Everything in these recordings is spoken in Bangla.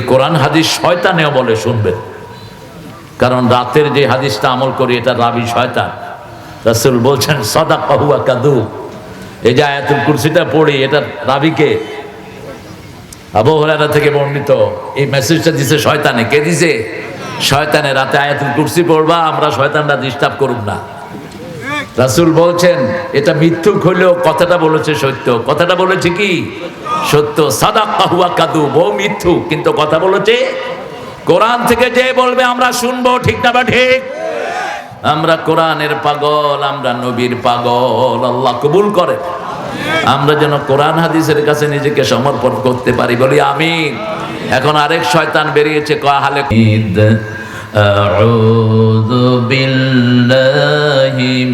কোরআন হাদিস শয়তানেও বলে শুনবেন কারণ রাতের যে হাদিসটা আমল করি, এটা রাবি শয়তান। রাসুল বলছেন সদা কাহুয়া কাদু। এই যে আয়াতুল কুরসিটা পড়ি, এটা রাবিকে আবু হরারা থেকে বর্ণিত। এই মেসেজটা দিছে শয়তানে। কে দিছে? শয়তানে রাতে আয়াতুল কুরসি পড়বা, আমরা শয়তানরা ডিস্টার্ব করুক না। রাসুল বলছেন, এটা মিথ্যুক হলেও কথাটা বলেছে সত্য। কথাটা বলেছে কি? সত্য। সাদা কাহুয়া কাদু, বউ মৃত্যু কিন্তু কথা বলেছে কোরআন থেকে যে বলবে, আমরা শুনব, ঠিক না বা ঠিক? আমরা কোরআনের পাগল, আমরা নবীর পাগল, আল্লাহ কবুল করে। আমরা যেন কোরআন হাদিসের কাছে নিজেকে সমর্পণ করতে পারি, বলি আমি এখন আরেক শয়তান বেরিয়েছে কহালে আউযু বিল্লাহ।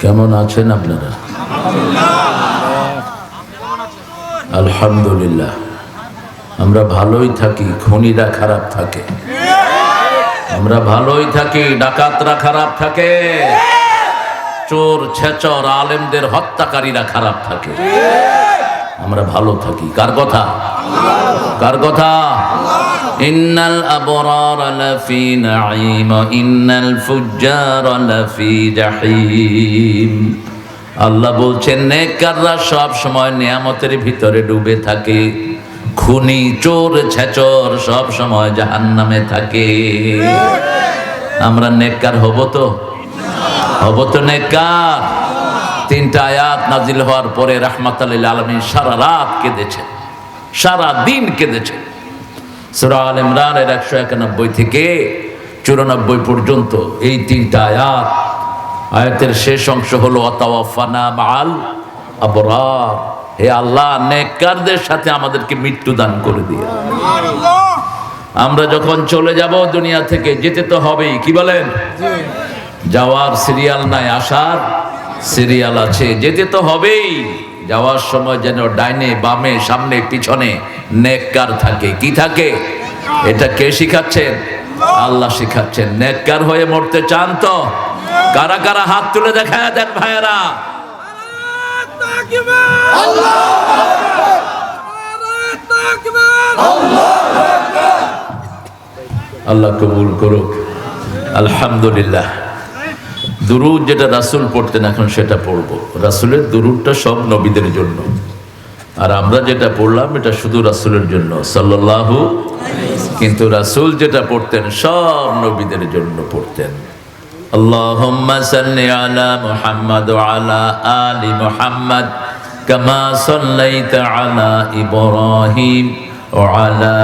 কেমন আছেন আপনারা? আলহামদুলিল্লাহ। আমরা ভালোই থাকি, খনিরা খারাপ থাকে। আমরা ভালোই থাকি, ডাকাতরা খারাপ থাকে। চোর, ছেচর, আলেমদের হত্যাকারীরা খারাপ থাকে। আমরা ভালো থাকি। কার কথা? কার কথা? ইন্নাল আবরার লাফি নাঈম, ইন্নাল ফুজ্জার লাফি জাহিম। আল্লাহ বলছেন, নেককাররা সব সময় নিয়ামতের ভিতরে ডুবে থাকে। খুনি, চোর, ছেচর সব সময় জাহান্নামে থাকে। আমরা নেককার হব তো? হব তো নেককার। তিনটা আয়াত নাজিল হওয়ার পরে রাহমাত আলমী সারা রাত কেঁদেছেন। সারা দিন কেঁদেছেন। সুরা আল ইমরানের একশো একানব্বই থেকে চুরানব্বই পর্যন্ত এই তিনটা আয়াত আয়াতের শেষ অংশ হলো অতাওয়াফানা মাল আবরার হে আল্লাহ নেককারদের সাথে আমাদেরকে মৃত্যু দান করে দিয়ে। আমরা যখন চলে যাব দুনিয়া থেকে যেতে তো হবেই কি বলেন? যাওয়ার সিরিয়াল নাই আসার সিরিয়াল আছে। যেতে তো হবেই। যাওয়ার সময় যেন ডাইনে, বামে, সামনে, পিছনে নেককার থাকে। কি থাকে? এটা কে শিখাচ্ছেন? আল্লাহ শিখাচ্ছেন। নেককার হয়ে মরতে চান তো? কারা কারা হাত তুলে দেখা দেন ভাইয়েরা? আল্লাহ কবুল করুক। আলহামদুলিল্লাহ। দুরুদ যেটা রাসুল পড়তেন এখন সেটা পড়বো রাসুলের দুরুদটা সব নবীদের জন্য আর আমরা যেটা পড়লাম এটা শুধু রাসুলের জন্য সাল্লাল্লাহু কিন্তু রাসুল যেটা পড়তেন সব নবীদের জন্য পড়তেন اللهم صل على محمد وعلى آل محمد كما صليت على إبراهيم وعلى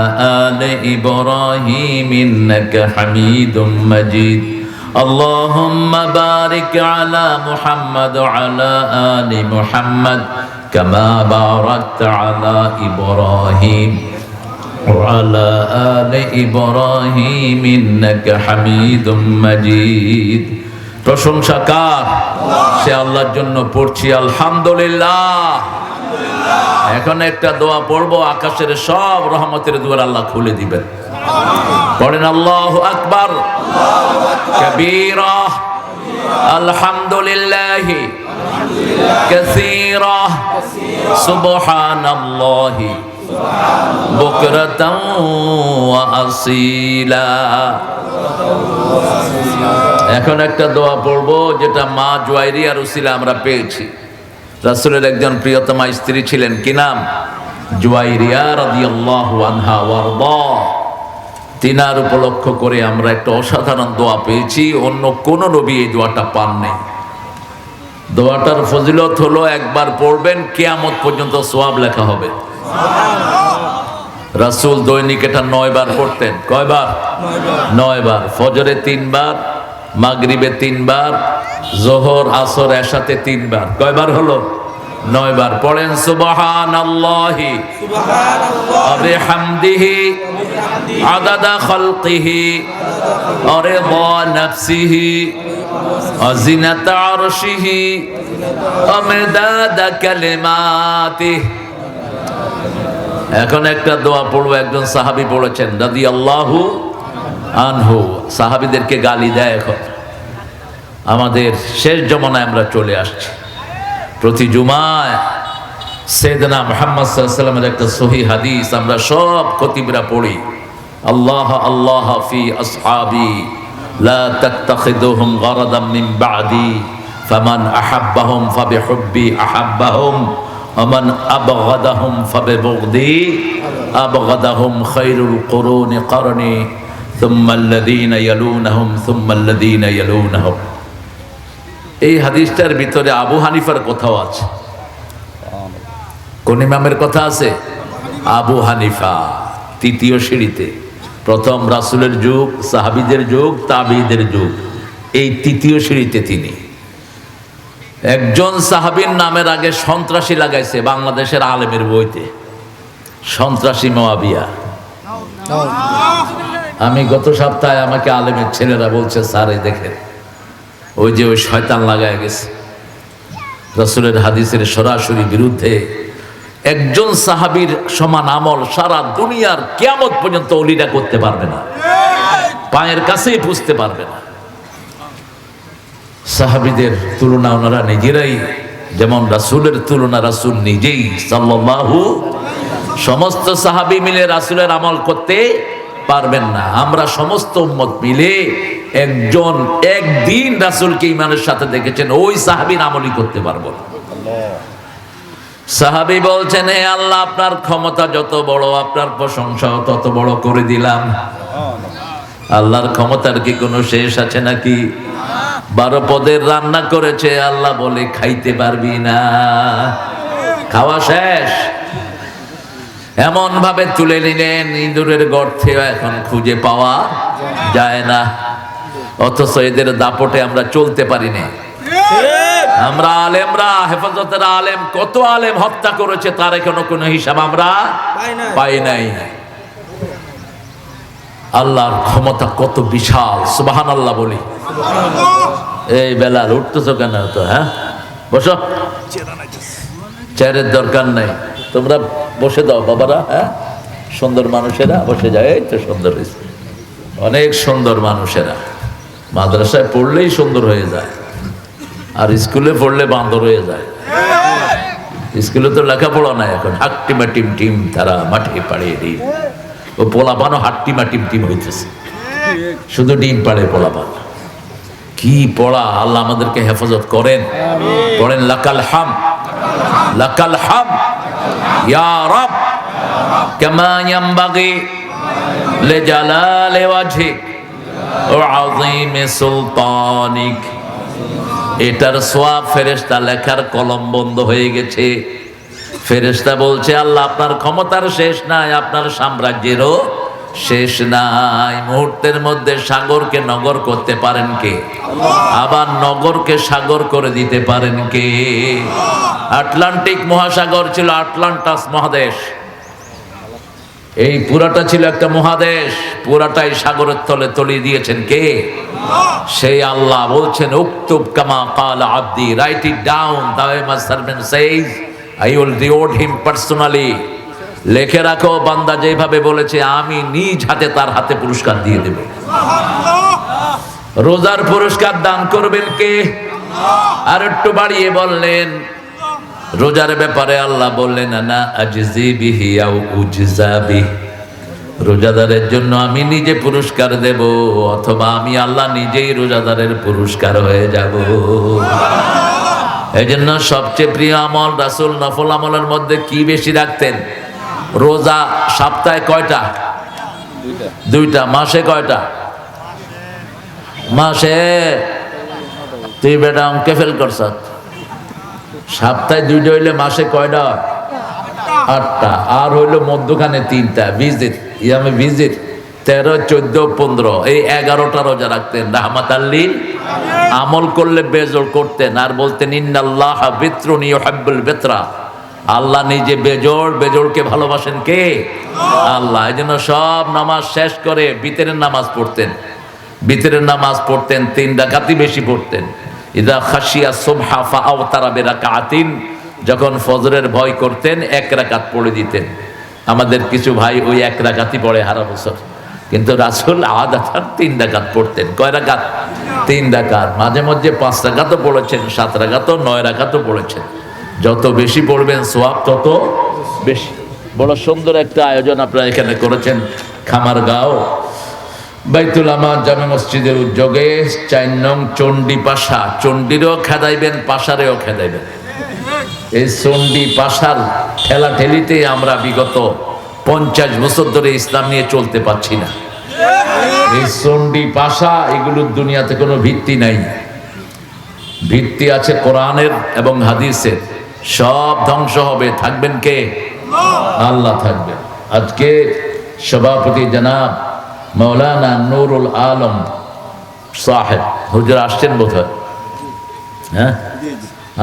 آل إبراهيم إنك حميد مجيد اللهم بارك على محمد وعلى آل محمد كما باركت على إبراهيم وعلى آل إبراهيم إنك حميد مجيد প্রশংসা কার সে আল্লাহর জন্য পড়ছি আলহামদুলিল্লাহ এখন একটা দোয়া পড়বো আকাশের সব রহমতের দুয়ার আল্লাহ খুলে দিবেন পড়েন আল্লাহ আকবার কবীরা আলহামদুলিল্লাহ كثيرا سبحان الله بكرة وأصيلا এখন একটা দোয়া পড়বো যেটা মা জুয়াইরিয়া রুসিলা আমরা পেয়েছি রাসুলের একজন প্রিয়তমা স্ত্রী ছিলেন কি নাম জুয়াইরিয়া রাদিয়াল্লাহু আনহা ওয়ারদা তিনার উপলক্ষ করে আমরা একটা অসাধারণ দোয়া পেয়েছি অন্য কোন নবী এই দোয়াটা পান নাই দোয়াটার ফজিলত হলো একবার পড়বেন কেয়ামত পর্যন্ত সোয়াব লেখা হবে। রাসূল দৈনিক এটা নয় বার পড়তেন। কয়বার? নয় বার ফজরে তিনবার মাগরিবে তিনবার জোহর আসর এসাতে তিনবার। কয়বার হলো? নয়বার পড়েন সুবহান আল্লাহি সুবহানাল্লাহি আদাদা খলকিহি অরে নফসিহি অজিনাত আরশিহি অমেদাদা কালিমাতি। এখন একটা দোয়া পড়ব একজন সাহাবি পড়েছেন দাদি আল্লাহু আনহু। সাহাবীদেরকে গালি দেয় এখন। আমাদের শেষ জমানায় আমরা চলে আসছি। প্রতি জুমায় সেদনা মোহাম্মদ সাল্লামের একটা সহি হাদিস আমরা সব খতিবরা পড়ি আল্লাহ আল্লাহ ফি আসহাবি لا تتخذوهم غرضا من بعدي فمن أحبهم فبحبي أحبهم ومن أبغضهم فببغضي أبغضهم خير القرون قرني ثم الذين يلونهم ثم الذين يلونهم এই হাদিসটার ভিতরে আবু হানিফার কথাও আছে। কোন ইমামের কথা আছে? আবু হানিফা তৃতীয় সিঁড়িতে। প্রথম রাসুলের যুগ সাহাবিদের যুগ তাবিদের যুগ। এই তৃতীয় সিঁড়িতে তিনি। একজন সাহাবীর নামের আগে সন্ত্রাসী লাগাইছে বাংলাদেশের আলেমের বইতে। সন্ত্রাসী মোয়াবিয়া। আমি গত সপ্তাহে আমাকে আলেমের ছেলেরা বলছে স্যার এই দেখেন ওই যে ওই শয়তান লাগায় গেছে। রসুলের হাদিসের সরাসরি বিরুদ্ধে একজন সাহাবীর সমান আমল সারা দুনিয়ার কেয়ামত পর্যন্ত অলিরা করতে পারবে না। পায়ের কাছেই পুষতে পারবে না। সাহাবিদের তুলনা ওনারা নিজেরাই, যেমন রাসুলের তুলনা রাসূল নিজেই সাল্লাল্লাহু সমস্ত সাহাবী মিলে রাসূলের আমল করতে পারবেন না। আমরা সমস্ত উম্মত মিলে একজন একদিন রাসূলকে ইমানের সাথে দেখেছেন, ওই সাহাবীর আমলই করতে পারব সাহাবি বলছেন, হে আল্লাহ, আপনার ক্ষমতা যত বড়, আপনার প্রশংসাও তত বড় করে দিলাম। আল্লাহর ক্ষমতার কি কোনো শেষ আছে নাকি? বারো পদের রান্না করেছে, আল্লাহ বলে, খাইতে পারবি না। খাওয়া শেষ। এমন ভাবে তুলে নিলেন, ইঁদুরের গর্থে এখন খুঁজে পাওয়া যায় না। অথচ এদের দাপটে আমরা চলতে পারি না আমরা আলেমরা হেফাজতের আলেম কত আলেম হত্যা করেছে তার এখনও কোনো হিসাব আমরা পাই নাই। আল্লাহর ক্ষমতা কত বিশাল সুবাহান আল্লাহ বলি এই বেলাল উঠতেছ কেন তো হ্যাঁ? বসো। চেয়ারের দরকার নাই। তোমরা বসে দাও বাবারা হ্যাঁ? সুন্দর মানুষেরা বসে যায় এই তো সুন্দর অনেক সুন্দর মানুষেরা। মাদ্রাসায় পড়লেই সুন্দর হয়ে যায়, আর স্কুলে পড়লে বান্দর হয়ে যায়। স্কুলে তো লেখাপড়া নাই এখন, হাট্টিমা টিম টিম তারা মাঠে পাড়িয়ে ডিম ও পোলাপানও হাট্টিমা টিম টিম হইতেছে। শুধু ডিম পাড়ে পোলাপান। কি পড়া? আল্লাহ আমাদেরকে হেফাজত করেন। পড়েন লাকাল হাম লাকাল হাম, ইয়া রব, কামা ইয়ামবাগি লিজালালি ওয়াজহিক আযীমি সুলতানিক। এটার সোয়াব ফেরেস্তা লেখার কলম বন্ধ হয়ে গেছে। ফেরেস্তা বলছে, আল্লাহ, আপনার ক্ষমতার শেষ নাই, আপনার সাম্রাজ্যেরও শেষ নাই। মুহূর্তের মধ্যে সাগরকে নগর করতে পারেন কে? আবার নগরকে সাগর করে দিতে পারেন কে? আটলান্টিক মহাসাগর ছিল আটলান্টাস মহাদেশ। এই পুরাটা ছিল একটা মহাদেশ পুরাটাই সাগরের তলে তলিয়ে দিয়েছেন কে? সেই আল্লাহ বলছেন উক্তুব কামা কাল আব্দি write it down দাওয়ে my servant says I will reward him personally লেখে রাখো বান্দা যেভাবে বলেছে আমি নিজ হাতে তার হাতে পুরস্কার দিয়ে দেব। রোজার পুরস্কার দান করবেন কে? আর একটু বাড়িয়ে বললেন রোজার ব্যাপারে আল্লাহ বললেন না উজজা বিহি রোজাদারের জন্য আমি নিজে পুরস্কার দেব, অথবা আমি আল্লাহ নিজেই রোজাদারের পুরস্কার হয়ে যাব। এই জন্য সবচেয়ে প্রিয় আমল রাসুল নফল আমলের মধ্যে কি বেশি রাখতেন? রোজা সপ্তাহে কয়টা? দুইটা। মাসে কয়টা? মাসে? তুই বেটা অঙ্কে ফেল করছ। সপ্তাহে দুইটা হইলে মাসে কয়টা? আটটা। আর হইল মধ্যখানে তিনটা। ভিজিট। ইয়ামে ভিজিট। তেরো, চোদ্দ, পনেরো। এই এগারোটা রোজা রাখতেন। রাহমাত আল্লিন আমল করলে বেজোর করতেন। আর বলতেন, ইন্নাল্লাহ বিত্রুনি হাব্বুল বেতরা। আল্লাহ নিজে বেজোর বেজোরকে ভালোবাসেন কে? আল্লাহ। এই জন্য সব নামাজ শেষ করে বিতেরের নামাজ পড়তেন। বিতেরের নামাজ পড়তেন, তিন ডাকাতি বেশি পড়তেন। ইদা খাসিয়া সোভা ফা আওতারা বেরাকাতিন যখন ফজরের ভয় করতেন, এক রাকাত পড়ে দিতেন। আমাদের কিছু ভাই ওই এক রাকাতই পড়ে হারা বছর। কিন্তু রাসুল আদাতার তিন রাকাত পড়তেন। কয় রাকাত? তিন রাকাত। মাঝে মধ্যে পাঁচ রাকাতও পড়েছেন, সাত রাকাতও, নয় রাকাতও পড়েছেন। যত বেশি পড়বেন, সোয়াব তত বেশি। বড় সুন্দর একটা আয়োজন আপনারা এখানে করেছেন। খামার গাঁও বাইতুল আমার জামে মসজিদের উদ্যোগে চার নং চণ্ডী পাশা। চণ্ডীরও খেদাইবেন পাশারেও খেদাইবেন। এই চণ্ডী পাশার ঠেলা ঠেলিতে আমরা বিগত পঞ্চাশ বছর ধরে ইসলাম নিয়ে চলতে পারছি না। এই চণ্ডী পাশা এগুলোর দুনিয়াতে কোনো ভিত্তি নাই। ভিত্তি আছে কোরআনের এবং হাদিসের। সব ধ্বংস হবে। থাকবেন কে? আল্লাহ থাকবেন। আজকে সভাপতি জনাব মৌলানা নুরুল আলম সাহেব। হুজুর আসছেন বোধ হয়? হ্যাঁ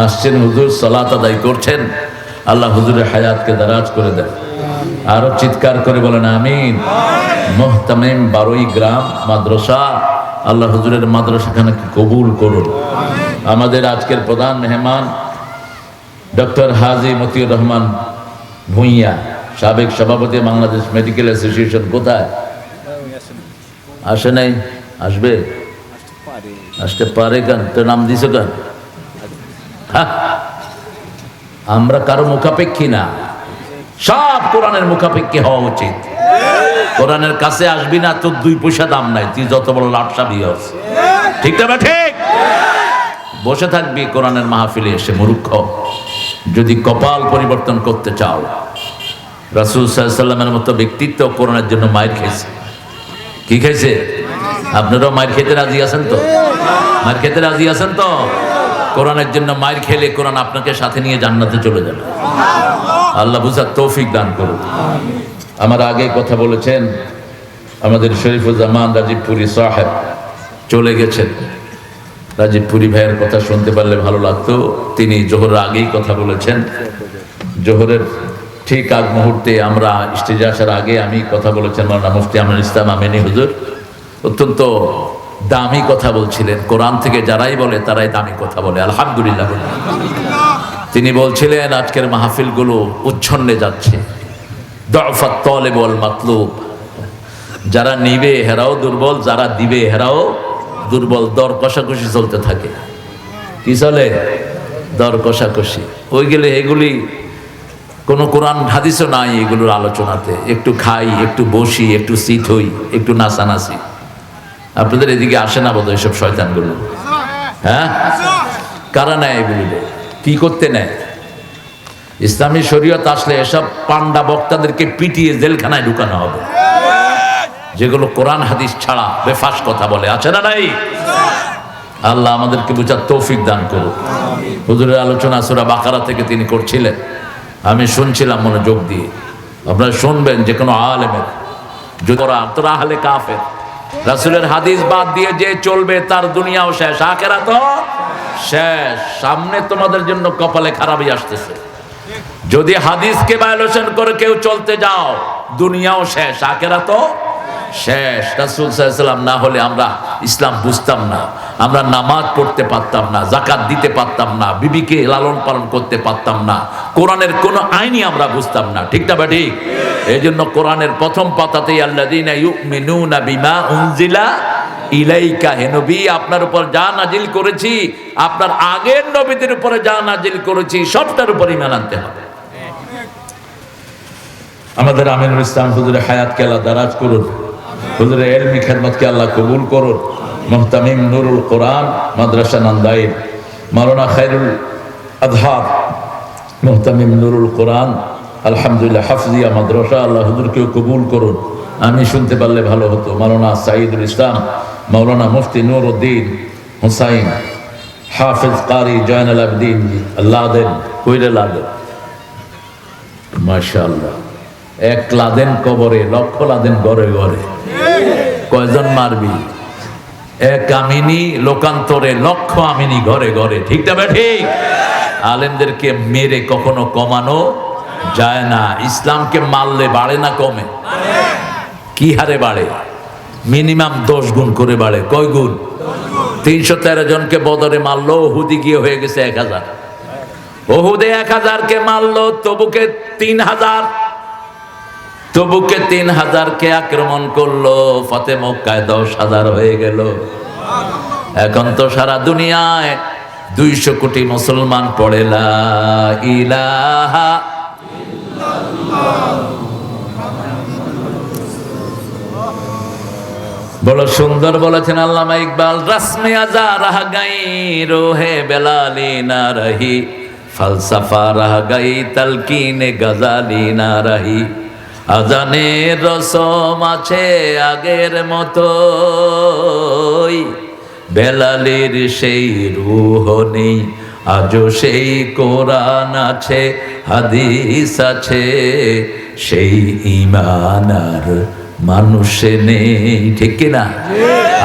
আসছেন হুজুর, সালাত আদায় করছেন। আল্লাহ হুজুরের হায়াতকে দারাজ করে দেন। আরও চিৎকার করে বলেন, আমিন। মোহতামিম বারোই গ্রাম মাদ্রাসা। আল্লাহ হুজুরের মাদ্রাসাখানাকে কবুল করুন। আমাদের আজকের প্রধান মেহমান ডক্টর হাজি মতিউর রহমান ভুঁইয়া, সাবেক সভাপতি বাংলাদেশ মেডিকেল অ্যাসোসিয়েশন কোথায়? আসে নাই? আসবে? আসতে পারে কেন? তোর নাম দিছ কেন? আমরা কারও মুখাপেক্ষী না। সব কোরআনের মুখাপেক্ষী হওয়া উচিত। কোরআনের কাছে আসবি না, তোর দুই পয়সা দাম নাই। তুই যত বড় লাটসা বিয়ে ঠিক না ঠিক? বসে থাকবি কোরআনের মাহফিলে এসে, মূর্খ। যদি কপাল পরিবর্তন করতে চাও, রাসুল সাল্লামের মতো ব্যক্তিত্ব কোরআনের জন্য মায়ের খেয়েছে। কি খাইছে? আপনারাও মায়ের খেতে রাজি আছেন তো? মায়ের খেতে রাজি আছেন তো? কোরআনের জন্য মায়ের খেলে কোরআন আপনাকে সাথে নিয়ে জান্নাতে চলে যাবে। আল্লাহ বুঝার তৌফিক দান করুন। আমার আগে কথা বলেছেন, আমাদের শরীফুজ্জামান রাজীবপুরি সাহেব চলে গেছেন। রাজীবপুরি ভাইয়ের কথা শুনতে পারলে ভালো লাগতো। তিনি জোহরের আগেই কথা বলেছেন। জোহরের ঠিক আগ মুহূর্তে আমরা স্টেজে আসার আগে আমি কথা বলেছেন মাওলানা মুফতি আমরুল ইসলাম আমেনি হুজুর। অত্যন্ত দামি কথা বলছিলেন। কোরআন থেকে যারাই বলে, তারাই দামি কথা বলে। আলহামদুলিল্লাহ তিনি বলছিলেন, আজকের মাহফিলগুলো উচ্ছন্নে যাচ্ছে। ওয়াল মাতলুব। যারা নিবে হেরাও দুর্বল, যারা দিবে হেরাও দুর্বল। দর কষাকষি চলতে থাকে। কি চলে? দর কষাকষি। ওই গেলে এগুলি কোনো কোরআন হাদিসও নাই এগুলোর আলোচনাতে। একটু খাই, একটু বসি, একটু সিট হই, একটু নাচানাচি। আপনাদের এদিকে আসে না বোধ এসব শয়তানগুলো? হ্যাঁ? কারা নেয় এগুলো কি করতে নেয়? ইসলামী শরীয়ত আসলে এসব পান্ডা বক্তাদেরকে পিটিয়ে জেলখানায় ঢুকানো হবে। যেগুলো কোরআন হাদিস ছাড়া বেফাস কথা বলে। আছে না নাই? আল্লাহ আমাদেরকে বুঝার তৌফিক দান করুন হুজুরের আলোচনা সুরা বাকারা থেকে তিনি করছিলেন। আমি শুনছিলাম মনোযোগ দিয়ে। আপনারা শুনবেন যে কোনো আলেমের, যদি ওরা তোরা আহলে কাফের। রাসুলের হাদিস বাদ দিয়ে যে চলবে তার দুনিয়াও শেষ আখেরা তো শেষ। সামনে তোমাদের জন্য কপালে খারাপই আসতেছে। যদি হাদিসকে ভায়োলেশন করে কেউ চলতে যাও, দুনিয়াও শেষ আখেরা তো শেষ। রাসুল সাল্লাম না হলে আমরা ইসলাম বুঝতাম না। আমরা নামাজ পড়তে পারতাম না জাকাত দিতে পারতাম না, বিবিকে লালন পালন করতে পারতাম না। কোরআনের কোনো আইনই আমরা বুঝতাম না। ঠিক না বা এই জন্য কোরআনের প্রথম পাতাতেই আল্লাযীনা বিমা উনজিলা ইলাইকা। আপনার উপর যা নাজিল করেছি, আপনার আগের নবীদের উপরে যা নাজিল করেছি, সবটার উপর ইমান হবে। আমাদের আমিনুল ইসলাম হুজুরের হায়াতকে আল্লাহ দারাজ করুন। হুজুরের এলমি খেদমতকে আল্লাহ কবুল করুন? মোহতামিম নুরুল কোরআন, মাদ্রাসা নান্দাইন। মাওলানা খাইরুল আজহার, মোহতামিম নুরুল কোরআন। আলহামদুলিল্লাহ, হাফজিয়া, মাদ্রাসা, আল্লাহ হুজুরকেও কবুল করুন। আমি শুনতে পারলে ভালো হতো। মাওলানা সাইদুল ইসলাম, মাওলানা মুফতি নুর উদ্দিন হুসাইন, হাফিজ কারি জয়নাল আবদিন, লাদেন কৈরে লাদেন? মাশাআল্লাহ। এক লাদেন কবরে, লক্ষ লাদেন ঘরে ঘরে। কয়জন মারবি? এক আমিনী, লোকান্তরে লক্ষ আমিনী ঘরে ঘরে। ঠিক না ঠিক? আলেমদেরকে মেরে কখনো কমানো যায় না। ইসলামকে মারলে বাড়ে না কমে? কি হারে বাড়ে? মিনিমাম দশ গুণ করে বাড়ে। কয় গুণ? তিনশো তেরো জনকে বদরে মারলো হুদি গিয়ে হয়ে গেছে এক হাজার। ওহুদে এক হাজারকে মারলো, তবুকে তিন হাজার। তবুকে তিন হাজারকে আক্রমণ করল, ফতে মক্কায় দশ হাজার হয়ে গেল। এখন তো সারা দুনিয়ায় দুইশো কোটি মুসলমান পড়ে। ইলাহা বলো, সুন্দর বলেছেন আল্লামা ইকবাল, রসমে আজা রাহ গাই রোহে বেলালি না রহি ফলসফা রাহ গাই তলকিনে গজালি না রহি আজানে রসম আছে আগের মতো বেলালির সেই রুহ নেই আজও সেই কোরআন আছে হাদিস আছে। সেই ইমান আর মানুষে নেই ঠিক কিনা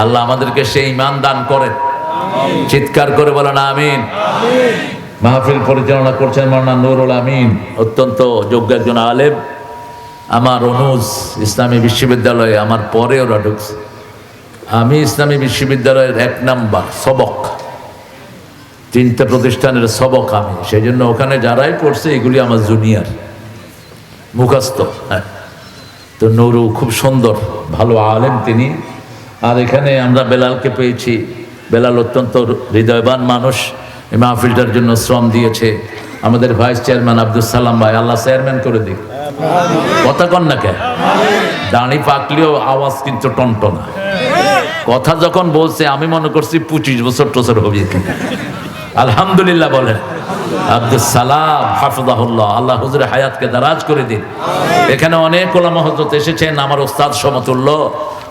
আল্লাহ আমাদেরকে সেই ইমান দান করেন। চিৎকার করে বলেন আমিন। মাহফিল পরিচালনা করছেন মানা নুরুল আমিন অত্যন্ত যোগ্য একজন আলেম। আমার অনুজ ইসলামী বিশ্ববিদ্যালয়ে আমার পরে ওরা ঢুকছে। আমি ইসলামী বিশ্ববিদ্যালয়ের এক নাম্বার, সবক। তিনটে প্রতিষ্ঠানের সবক আমি। সেই জন্য ওখানে যারাই পড়ছে, এগুলি আমার জুনিয়র। মুখাস্ত হ্যাঁ। তো নৌরু খুব সুন্দর, ভালো আলেম তিনি। আর এখানে আমরা বেলালকে পেয়েছি। বেলাল অত্যন্ত হৃদয়বান মানুষ। মাহফিলটার জন্য শ্রম দিয়েছে। আমাদের ভাইস চেয়ারম্যান আব্দুল সালাম ভাই, আল্লাহ চেয়ারম্যান করে দিক। কথা কন না কে? দাঁড়ি পাকলেও আওয়াজ কিন্তু টনটনা। কথা যখন বলছে, আমি মনে করছি পঁচিশ বছর টছর হবে আলহামদুলিল্লাহ বলেন। আব্দুল সালাম, হাফিজাহুল্লাহ, আল্লাহ হুজুরের হায়াতকে দারাজ করে দিন। এখানে অনেক ওলামা হজরত এসেছেন, আমার ওস্তাদ সমতুল্য,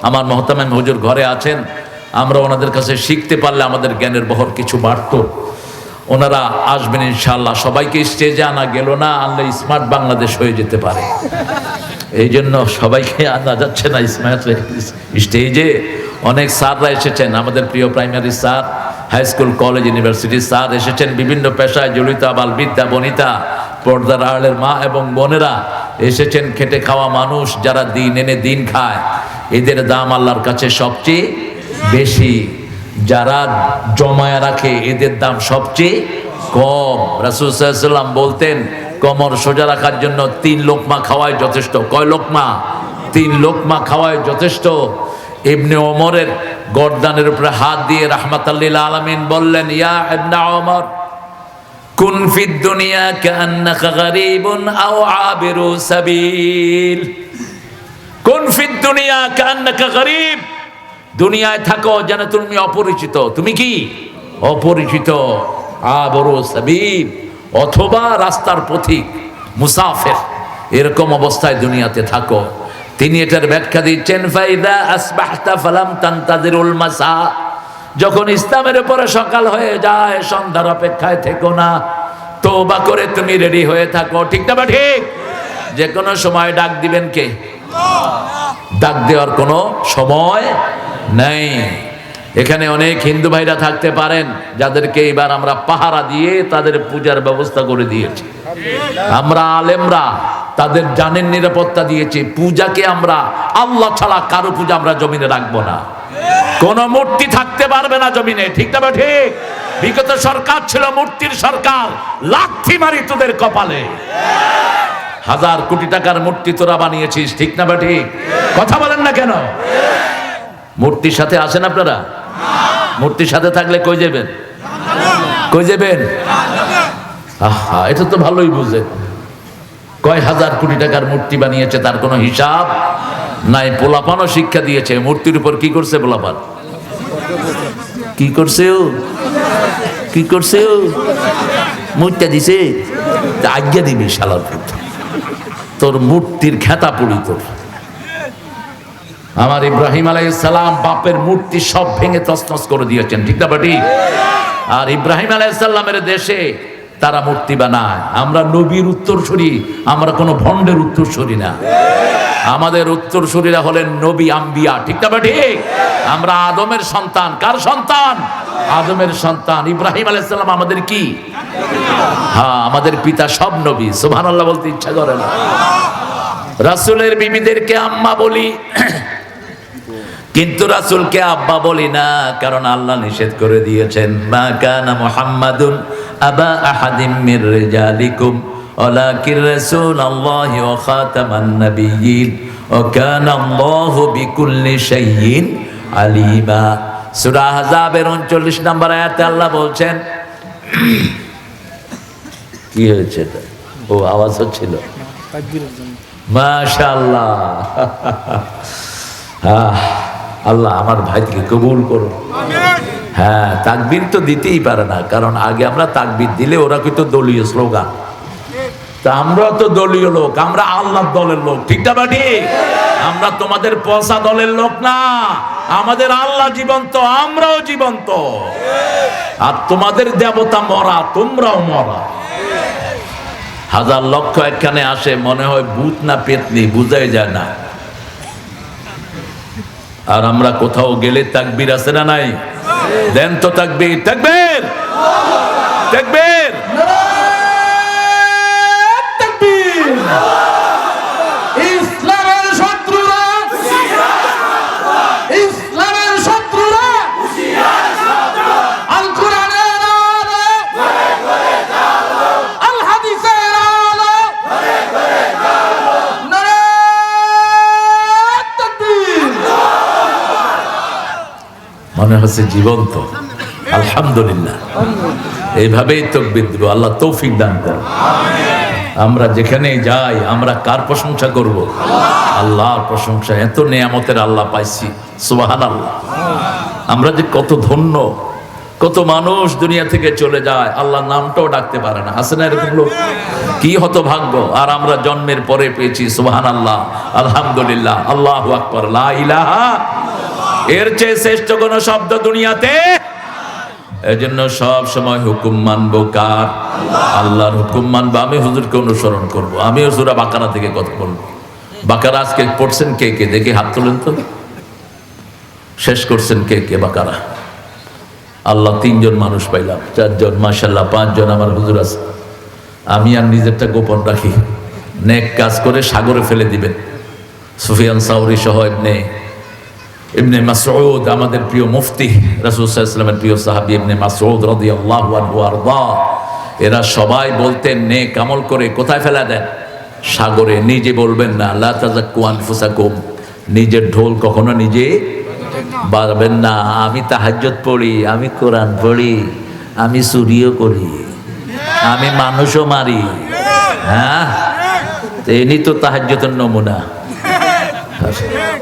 আমার মহতামেম হুজুর ঘরে আছেন। আমরা ওনাদের কাছে শিখতে পারলে আমাদের জ্ঞানের বহর কিছু বাড়ত। ওনারা আসবেন ইনশাল্লাহ সবাইকে স্টেজে আনা গেল না, আনলে স্মার্ট বাংলাদেশ হয়ে যেতে পারে। এই জন্য সবাইকে আনা যাচ্ছে না স্মার্ট স্টেজে অনেক স্যাররা এসেছেন, আমাদের প্রিয় primary sir high school college university sir এসেছেন, বিভিন্ন পেশায় জড়িত, আবাল বিদ্যা বনিতা, পর্দার আড়ের মা এবং বোনেরা এসেছেন, খেটে খাওয়া মানুষ যারা দিন এনে দিন খায়। এদের দাম আল্লাহর কাছে সবচেয়ে বেশি। যারা জমায় রাখে, এদের দাম সবচেয়ে কম। রাসুল সাল্লাম বলতেন, কমর সোজা রাখার জন্য তিন লোকমা খাওয়ায় যথেষ্ট। কয় লোকমা? তিন লোকমা খাওয়ায় যথেষ্ট। ইবনে ওমরের গর্দানের উপরে হাত দিয়ে রাহমাতাল্লিল আলামিন বললেন, ইয়া ইবনে ওমর, কুন ফিদ দুনিয়া কান্নাকা গরীবুন আও আবিরু সাবিল। কুন ফিদ দুনিয়া কান্নাকা গরিব। দুনিয়ায় থাকো যেন তুমি অপরিচিত। তুমি কি? অপরিচিত। অথবা রাস্তার পথিক, মুসাফের। এরকম অবস্থায় দুনিয়াতে থাকো। তিনি এটার ব্যাখ্যা দিচ্ছেন ফালাম যখন ইসলামের উপরে সকাল হয়ে যায়, সন্ধ্যার অপেক্ষায় থেকো না। তওবা করে তুমি রেডি হয়ে থাকো। ঠিক না বা ঠিক? যে কোনো সময় ডাক দিবেন কে? ডাক দেওয়ার কোনো সময় নেই। এখানে অনেক হিন্দু ভাইরা থাকতে পারেন, যাদেরকে এবার আমরা পাহারা দিয়ে তাদের পূজার ব্যবস্থা করে দিয়েছি। আমরা আলেমরা তাদের জানের নিরাপত্তা দিয়েছি। পূজাকে আমরা, আল্লাহ ছাড়া কারও পূজা আমরা জমিনে রাখব না। কোন মূর্তি থাকতে পারবে না জমিনে, ঠিক না ঠিক বিগত সরকার ছিল মূর্তির সরকার, লাথি মারি তোদের কপালে। হাজার কোটি টাকার মূর্তি তোরা বানিয়েছিস, ঠিক না ঠিক কথা বলেন না কেন? মূর্তির সাথে আসেন আপনারা? মূর্তির সাথে থাকলে কই যাবেন? কই যাবেন? আহা, এটা তো ভালোই বুঝে কয় হাজার কোটি টাকার মূর্তি বানিয়েছে, তার কোনো হিসাব নাই। পোলাপানও শিক্ষা দিয়েছে, মূর্তির উপর কি করছে পোলাপান? কি করছে ও? কি করছে ও? মূর্তি দিছে? আজ্ঞা দিবি শালার তোর মূর্তির খেতা পড়ি তোর। আমার ইব্রাহিম আলাইসালাম বাপের মূর্তি সব ভেঙে তসনস করে দিয়েছেন, ঠিক না বাটি? আর ইব্রাহিম আলাইসাল্লামের দেশে তারা মূর্তি বানায়। আমরা নবীর উত্তরসূরি, আমরা কোনো ভণ্ডের উত্তর উত্তরসূরি না। আমাদের উত্তরসূরিরা হলেন নবী আম্বিয়া, ঠিক না বাটি? আমরা আদমের সন্তান। কার সন্তান? আদমের সন্তান। ইব্রাহিম আলাইসাল্লাম আমাদের কি? হ্যাঁ আমাদের পিতা সব নবী। সুবহান আল্লাহ বলতে ইচ্ছা করে না। রাসুলের বিবিদেরকে আম্মা বলি কিন্তু রাসুলকে আব্বা বলি না কারণ আল্লাহ নিষেধ করে দিয়েছেন মা কানা মুহাম্মাদুন আবা আহাদিম মির রিজালিকুম ওয়ালাকিন রাসূলুল্লাহি ওয়া খাতামান নাবিয়্যিন ওয়া কানা আল্লাহু বিকুল্লি শাইইন আলিমা। সূরা আহজাবের 39 নম্বর আয়াতে আল্লাহ বলছেন কি হয়েছে এটা? ও আওয়াজ হচ্ছিল। মাশাআল্লাহ। আহ, আল্লাহ আমার ভাইকে কবুল করো হ্যাঁ তাকবির তো দিতেই পারে না কারণ আগে আমরা তাকবির দিলে ওরা কিন্তু দলীয় স্লোগান। তা আমরা তো দলীয় লোক আমরা আল্লাহ দলের লোক ঠিক না বাটি? আমরা তোমাদের পয়সা দলের লোক না আমাদের আল্লাহ জীবন্ত আমরাও জীবন্ত। আর তোমাদের দেবতা মরা তোমরাও মরা। হাজার লক্ষ একখানে আসে মনে হয় ভূত না পেতনি বুঝাই যায় না। আর আমরা কোথাও গেলে তাকবির আছে না নাই? দেন তো তাকবির। তাকবির! তাকবীর! মনে হচ্ছে জীবন্ত। আলহামদুলিল্লাহ। এইভাবেই তকবির দিব। আল্লাহ তৌফিক দান করো আমরা যেখানে যাই, আমরা কার প্রশংসা করব? আল্লাহর প্রশংসা। এত নেয়ামতের আল্লাহ পাইছি। সুবাহান আল্লাহ আমরা যে কত ধন্য, কত মানুষ দুনিয়া থেকে চলে যায়, আল্লাহ নামটাও ডাকতে পারে না। হাসে না এরকম লোক? কি হত ভাগ্য আর আমরা জন্মের পরে পেয়েছি সুবাহান আল্লাহ আলহামদুলিল্লাহ। আল্লাহ আকবর। লা ইলাহা এর চেয়ে শ্রেষ্ঠ কোন শব্দ দুনিয়াতে? এজন্য সব সময় হুকুম মানবো কার? আল্লাহর হুকুম মানবো। আমি হুজুরকে অনুসরণ করব। আমি হুজুরা বাকারা থেকে কথা বলব। বাকারা আজকে পড়ছেন কে কে? দেখে হাত তোলেন তো। শেষ করছেন কে কে বাকারা? আল্লাহ তিনজন মানুষ পাইলাম। চারজন মাসাল্লাহ পাঁচজন আমার হুজুর আছে। আমি আর নিজেরটা গোপন রাখি। নেক কাজ করে সাগরে ফেলে দিবেন। সুফিয়ান সাউরি সহ এমনি ইবনে মাসউদ, আমাদের প্রিয় মুফতি, রাসূল সাল্লাল্লাহু প্রিয় সাহাবী ইবনে মাসউদ রাদিয়াল্লাহু আনহু আরদা, এরা সবাই বলতেন নে আমল করে কোথায় ফেলা দেন? সাগরে। নিজে বলবেন না, লা নিজের ঢোল কখনো নিজে বাড়বেন না, আমি তাহাজ্জুদ পড়ি, আমি কোরআন পড়ি, আমি চুরিও করি, আমি মানুষও মারি। হ্যাঁ? এনি তো তাহাজ্জুদের নমুনা।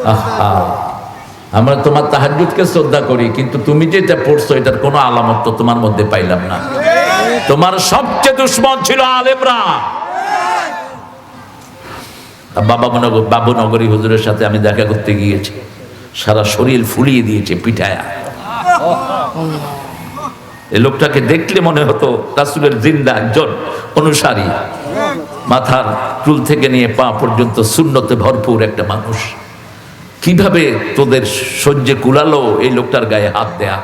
আহা। আমরা তোমার তাহাজুদকে শ্রদ্ধা করি, কিন্তু তুমি যেটা পড়ছো, এটার কোনো আলামত তো তোমার মধ্যে পাইলাম না। তোমার সবচেয়ে দুশ্মন ছিল আলেমরা। বাবা নগর বাবু নগরী হুজুরের সাথে আমি দেখা করতে গিয়েছি। সারা শরীর ফুলিয়ে দিয়েছে পিঠায়া। এই লোকটাকে দেখলে মনে হতো রাসুলের জিন্দা একজন অনুসারী। মাথার চুল থেকে নিয়ে পা পর্যন্ত শূন্যতে ভরপুর একটা মানুষ। কীভাবে তোদের সহ্যে কুলালো এই লোকটার গায়ে হাত দেয়া?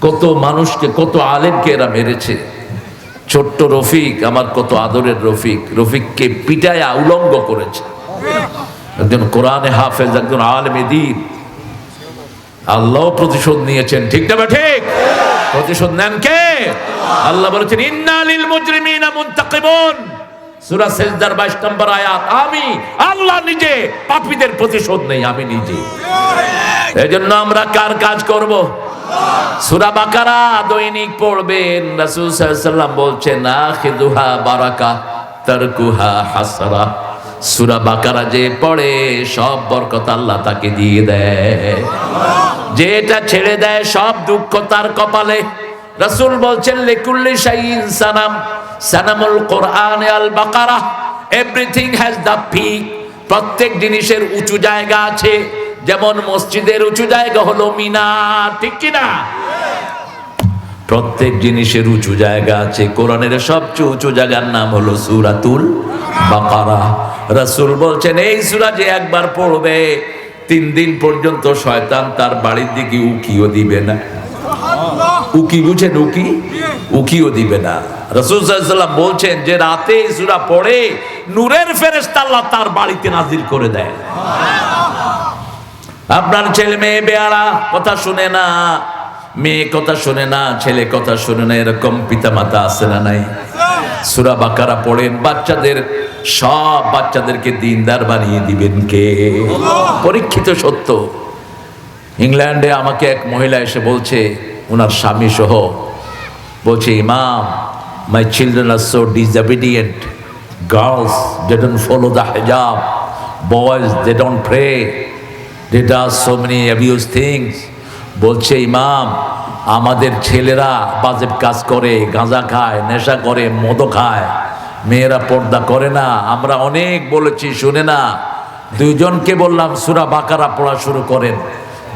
কত মানুষকে, কত আলেমকে এরা মেরেছে। ছোট্ট রফিক, আমার কত আদরের রফিক। রফিককে পিটায়া উলঙ্গ করেছে। একজন কোরআনে হাফেজ, একজন আলেমে দিন। আল্লাহ প্রতিশোধ নিয়েছেন। ঠিক না ঠিক? প্রতিশোধ নেন কে? আল্লাহ বলেছেন ইন্নালিল মুজরিমিনা মুনতাকিবুন। সূরা সেজদার 22 নম্বর আয়াত, আমি আল্লাহ নিজে, পাপীদের প্রতিশোধ নেই, আমি নিজে। এই জন্য আমরা কার কাজ করব? সূরা বাকারা দৈনিক পড়বেন, রাসূল সাল্লাম বলছেন, আখিদুহা বারাকা, তারকুহা হাসারা। সুরা বাকারা যে পড়ে, সব বরকত আল্লাহ তাকে দিয়ে দেয়। যে এটা ছেড়ে দেয়, সব দুঃখ তার কপালে। রাসূল বলছেন, লিকুল্লি শাইইন সানাম, সানামুল কোরআন আল বাকারা, এভরিথিং হ্যাজ দ্য পিক, প্রত্যেক জিনিসের উঁচু জায়গা আছে, যেমন মসজিদের উঁচু জায়গা হলো মিনার ঠিক কি না প্রত্যেক জিনিসের উঁচু জায়গা আছে, কোরআনের সবচেয়ে উঁচু জায়গার নাম হলো সুরাতুল বাকারা। রাসূল বলছেন, এই সূরা যে একবার পড়বে, তিন দিন পর্যন্ত শয়তান তার বাড়ির দিকে উকিও দিবে না। উকি বুঝেন উকি উকিও দিবে না। রসুল সাল্লাম বলছেন, যে রাতে সূরা পড়ে, নূরের ফেরেশতা আল্লাহ তার বাড়িতে নাজিল করে দেয়। আপনার ছেলে মেয়ে, বেয়ারা, কথা শুনে না। মেয়ে কথা শুনে না, ছেলে কথা শুনে না, এরকম পিতা মাতা আছে না নাই? সুরা বাকারা পড়েন, বাচ্চাদের, সব বাচ্চাদেরকে দিনদার বানিয়ে দিবেন কে? পরীক্ষিত সত্য। ইংল্যান্ডে আমাকে এক মহিলা এসে বলছে ওনার স্বামী সহ। বলছে, ইমাম my children are so disobedient girls they don't follow the hijab boys they don't pray they does so many abuse things বলছে, ইমাম, আমাদের ছেলেরা বাজেব কাজ করে, গাঁজা খায়, নেশা করে মদও খায়। মেয়েরা পর্দা করে না। আমরা অনেক বলেছি, শুনে না। দুইজনকে বললাম, সুরা বাকারা পড়া শুরু করেন।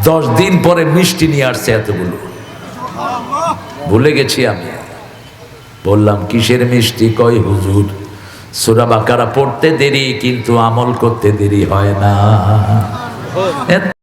দশ দিন পরে মিষ্টি নিয়ে আসছে এতগুলো। ভুলে গেছি আমি। বললাম, কিসের মিষ্টি? কয়, হুজুর, সুরা বাকারা পড়তে দেরি, কিন্তু আমল করতে দেরি হয় না।